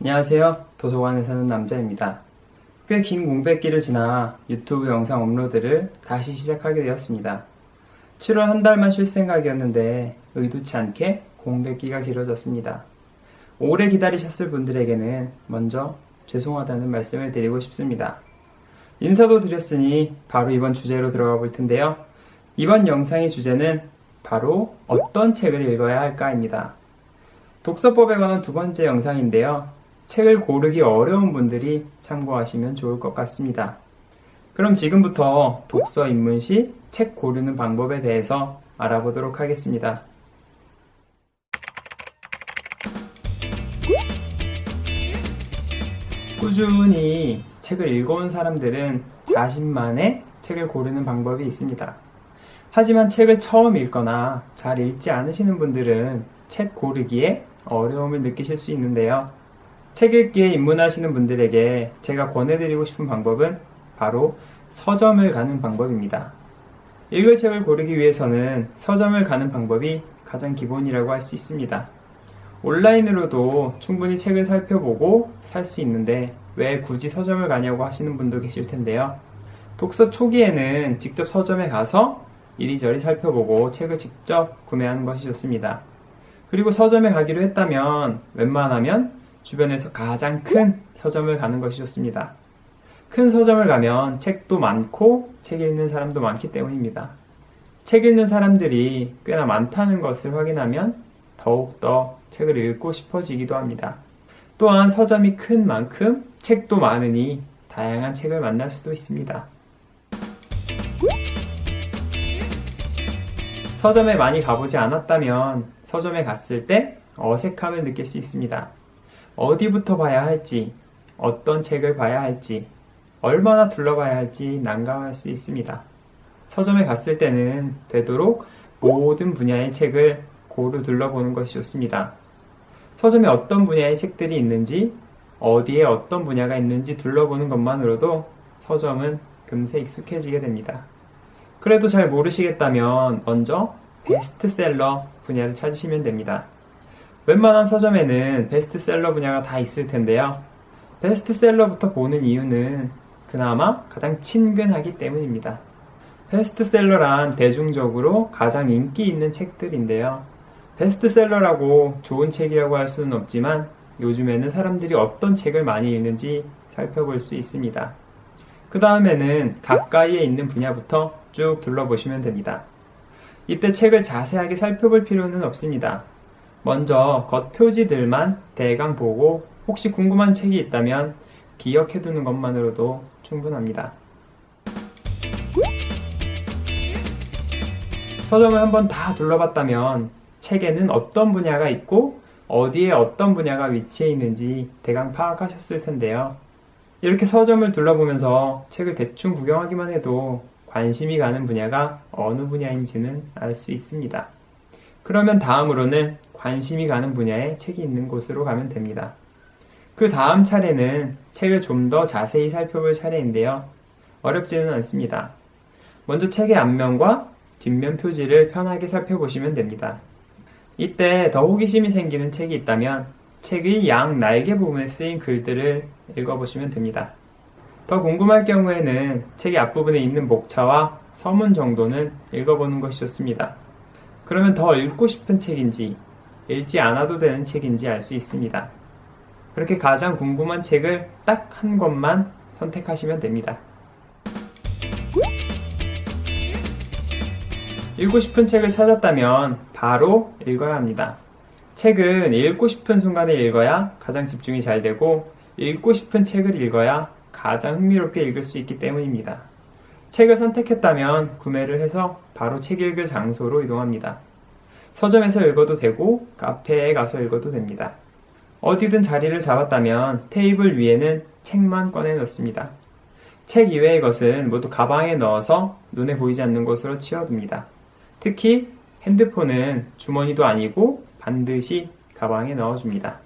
안녕하세요. 도서관에 사는 남자입니다. 꽤 긴 공백기를 지나 유튜브 영상 업로드를 다시 시작하게 되었습니다. 7월 한 달만 쉴 생각이었는데 의도치 않게 공백기가 길어졌습니다. 오래 기다리셨을 분들에게는 먼저 죄송하다는 말씀을 드리고 싶습니다. 인사도 드렸으니 바로 이번 주제로 들어가 볼 텐데요. 이번 영상의 주제는 바로 어떤 책을 읽어야 할까입니다. 독서법에 관한 두 번째 영상인데요. 책을 고르기 어려운 분들이 참고하시면 좋을 것 같습니다. 그럼 지금부터 독서 입문 시 책 고르는 방법에 대해서 알아보도록 하겠습니다. 꾸준히 책을 읽어온 사람들은 자신만의 책을 고르는 방법이 있습니다. 하지만 책을 처음 읽거나 잘 읽지 않으시는 분들은 책 고르기에 어려움을 느끼실 수 있는데요. 책 읽기에 입문하시는 분들에게 제가 권해드리고 싶은 방법은 바로 서점을 가는 방법입니다. 읽을 책을 고르기 위해서는 서점을 가는 방법이 가장 기본이라고 할 수 있습니다. 온라인으로도 충분히 책을 살펴보고 살 수 있는데 왜 굳이 서점을 가냐고 하시는 분도 계실 텐데요. 독서 초기에는 직접 서점에 가서 이리저리 살펴보고 책을 직접 구매하는 것이 좋습니다. 그리고 서점에 가기로 했다면 웬만하면 주변에서 가장 큰 서점을 가는 것이 좋습니다. 큰 서점을 가면 책도 많고 책 읽는 사람도 많기 때문입니다. 책 읽는 사람들이 꽤나 많다는 것을 확인하면 더욱더 책을 읽고 싶어지기도 합니다. 또한 서점이 큰 만큼 책도 많으니 다양한 책을 만날 수도 있습니다. 서점에 많이 가보지 않았다면 서점에 갔을 때 어색함을 느낄 수 있습니다. 어디부터 봐야 할지, 어떤 책을 봐야 할지, 얼마나 둘러봐야 할지 난감할 수 있습니다. 서점에 갔을 때는 되도록 모든 분야의 책을 고루 둘러보는 것이 좋습니다. 서점에 어떤 분야의 책들이 있는지, 어디에 어떤 분야가 있는지 둘러보는 것만으로도 서점은 금세 익숙해지게 됩니다. 그래도 잘 모르시겠다면 먼저 베스트셀러 분야를 찾으시면 됩니다. 웬만한 서점에는 베스트셀러 분야가 다 있을 텐데요. 베스트셀러부터 보는 이유는 그나마 가장 친근하기 때문입니다. 베스트셀러란 대중적으로 가장 인기 있는 책들인데요. 베스트셀러라고 좋은 책이라고 할 수는 없지만 요즘에는 사람들이 어떤 책을 많이 읽는지 살펴볼 수 있습니다. 그 다음에는 가까이에 있는 분야부터 쭉 둘러보시면 됩니다. 이때 책을 자세하게 살펴볼 필요는 없습니다. 먼저 겉 표지들만 대강 보고 혹시 궁금한 책이 있다면 기억해 두는 것만으로도 충분합니다. 서점을 한번 다 둘러봤다면 책에는 어떤 분야가 있고 어디에 어떤 분야가 위치해 있는지 대강 파악하셨을 텐데요. 이렇게 서점을 둘러보면서 책을 대충 구경하기만 해도 관심이 가는 분야가 어느 분야인지는 알 수 있습니다. 그러면 다음으로는 관심이 가는 분야에 책이 있는 곳으로 가면 됩니다. 그 다음 차례는 책을 좀 더 자세히 살펴볼 차례인데요. 어렵지는 않습니다. 먼저 책의 앞면과 뒷면 표지를 편하게 살펴보시면 됩니다. 이때 더 호기심이 생기는 책이 있다면 책의 양 날개 부분에 쓰인 글들을 읽어보시면 됩니다. 더 궁금할 경우에는 책의 앞부분에 있는 목차와 서문 정도는 읽어보는 것이 좋습니다. 그러면 더 읽고 싶은 책인지, 읽지 않아도 되는 책인지 알 수 있습니다. 그렇게 가장 궁금한 책을 딱 한 권만 선택하시면 됩니다. 읽고 싶은 책을 찾았다면 바로 읽어야 합니다. 책은 읽고 싶은 순간에 읽어야 가장 집중이 잘 되고 읽고 싶은 책을 읽어야 가장 흥미롭게 읽을 수 있기 때문입니다. 책을 선택했다면 구매를 해서 바로 책 읽을 장소로 이동합니다. 서점에서 읽어도 되고 카페에 가서 읽어도 됩니다. 어디든 자리를 잡았다면 테이블 위에는 책만 꺼내 놓습니다. 책 이외의 것은 모두 가방에 넣어서 눈에 보이지 않는 곳으로 치워둡니다. 특히 핸드폰은 주머니도 아니고 반드시 가방에 넣어줍니다.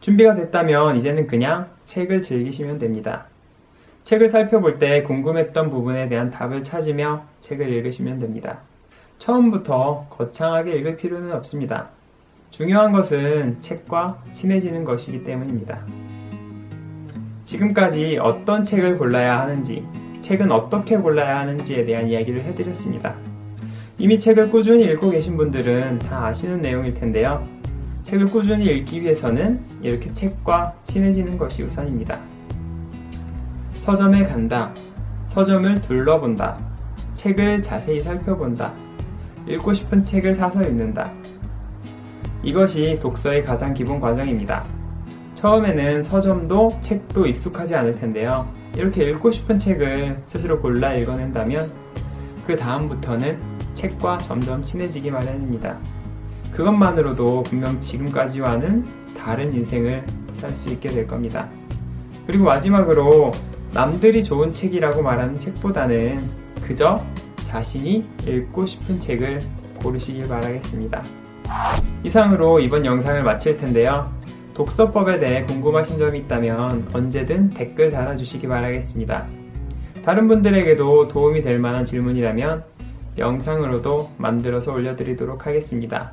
준비가 됐다면 이제는 그냥 책을 즐기시면 됩니다. 책을 살펴볼 때 궁금했던 부분에 대한 답을 찾으며 책을 읽으시면 됩니다. 처음부터 거창하게 읽을 필요는 없습니다. 중요한 것은 책과 친해지는 것이기 때문입니다. 지금까지 어떤 책을 골라야 하는지, 책은 어떻게 골라야 하는지에 대한 이야기를 해드렸습니다. 이미 책을 꾸준히 읽고 계신 분들은 다 아시는 내용일 텐데요. 책을 꾸준히 읽기 위해서는 이렇게 책과 친해지는 것이 우선입니다. 서점에 간다. 서점을 둘러본다. 책을 자세히 살펴본다. 읽고 싶은 책을 사서 읽는다. 이것이 독서의 가장 기본 과정입니다. 처음에는 서점도 책도 익숙하지 않을 텐데요. 이렇게 읽고 싶은 책을 스스로 골라 읽어낸다면 그 다음부터는 책과 점점 친해지기 마련입니다. 그것만으로도 분명 지금까지와는 다른 인생을 살 수 있게 될 겁니다. 그리고 마지막으로 남들이 좋은 책이라고 말하는 책보다는 그저 자신이 읽고 싶은 책을 고르시길 바라겠습니다. 이상으로 이번 영상을 마칠 텐데요. 독서법에 대해 궁금하신 점이 있다면 언제든 댓글 달아주시기 바라겠습니다. 다른 분들에게도 도움이 될 만한 질문이라면 영상으로도 만들어서 올려드리도록 하겠습니다.